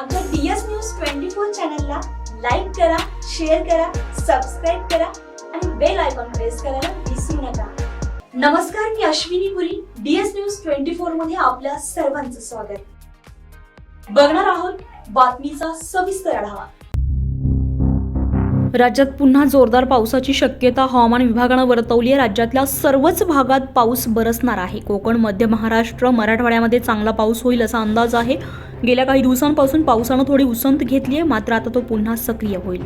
आमच्या DS news twenty four चॅनलला like करा शेअर करा सबस्क्राईब करा आणि बेल आयकॉन प्रेस करायला विसरू नका. नमस्कार मी Ashwini Puri DS news twenty फोरमध्ये आपल्या सर्वांचं स्वागत. बघणार आहोत बातमीचा सविस्तर आढावा. राज्यात पुन्हा जोरदार पावसाची शक्यता हवामान विभागानं वर्तवली आहे. राज्यातल्या सर्वच भागात पाऊस बरसणार आहे. कोकण मध्य महाराष्ट्र मराठवाड्यामध्ये चांगला पाऊस होईल असा अंदाज आहे. गेल्या काही दिवसांपासून पावसानं थोडी उसंत घेतली आहे मात्र आता तो पुन्हा सक्रिय होईल.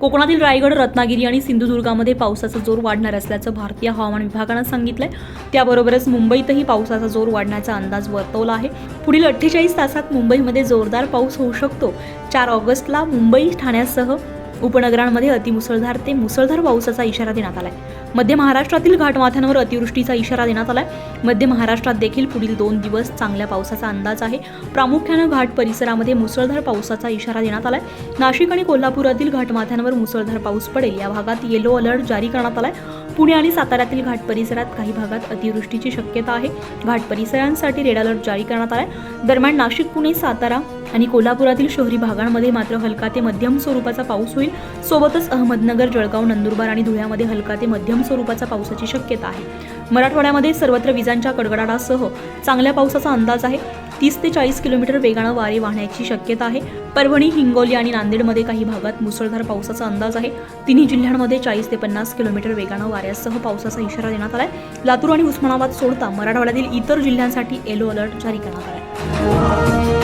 कोकणातील रायगड रत्नागिरी आणि सिंधुदुर्गामध्ये पावसाचा जोर वाढणार असल्याचं भारतीय हवामान विभागानं सांगितलंय. त्याबरोबरच मुंबईतही पावसाचा जोर वाढण्याचा अंदाज वर्तवला आहे. पुढील अठ्ठेचाळीस तासात मुंबईमध्ये जोरदार पाऊस होऊ शकतो. चार ऑगस्टला मुंबई ठाण्यासह उपनगरांमध्ये अतिमुसळधार ते मुसळधार पावसाचा इशारा देण्यात आलाय. मध्य महाराष्ट्रातील घाटमाथ्यांवर अतिवृष्टीचा इशारा देण्यात आलाय. मध्य महाराष्ट्रात देखील पुढील दोन दिवस चांगल्या पावसाचा अंदाज आहे. प्रामुख्यानं घाट परिसरामध्ये मुसळधार पावसाचा इशारा देण्यात आलाय. नाशिक आणि कोल्हापुरातील घाटमाथ्यांवर मुसळधार पाऊस पडेल. या भागात येलो अलर्ट जारी करण्यात आलाय. पुणे आणि साताऱ्यातील घाट परिसरात काही भागात अतिवृष्टीची शक्यता आहे. घाट परिसरांसाठी रेड अलर्ट जारी करण्यात आलाय. दरम्यान नाशिक पुणे सातारा आणि कोल्हापुरातील शहरी भागांमध्ये मात्र हलका ते मध्यम स्वरूपाचा पाऊस होईल. सोबतच अहमदनगर जळगाव नंदुरबार आणि धुळ्यामध्ये हलका ते मध्यम स्वरूपाचा पावसाची शक्यता आहे. मराठवाड्यामध्ये सर्वत्र विजांच्या कडकडाटासह चांगल्या पावसाचा अंदाज आहे. तीस ते चाळीस किलोमीटर वेगानं वारे वाहण्याची शक्यता आहे. परभणी हिंगोली आणि नांदेडमध्ये काही भागात मुसळधार पावसाचा अंदाज आहे. तिन्ही जिल्ह्यांमध्ये चाळीस ते पन्नास किलोमीटर वेगानं वाऱ्यासह पावसाचा इशारा देण्यात आलाय. लातूर आणि उस्मानाबाद सोडता मराठवाड्यातील इतर जिल्ह्यांसाठी येलो अलर्ट जारी करण्यात आलाय.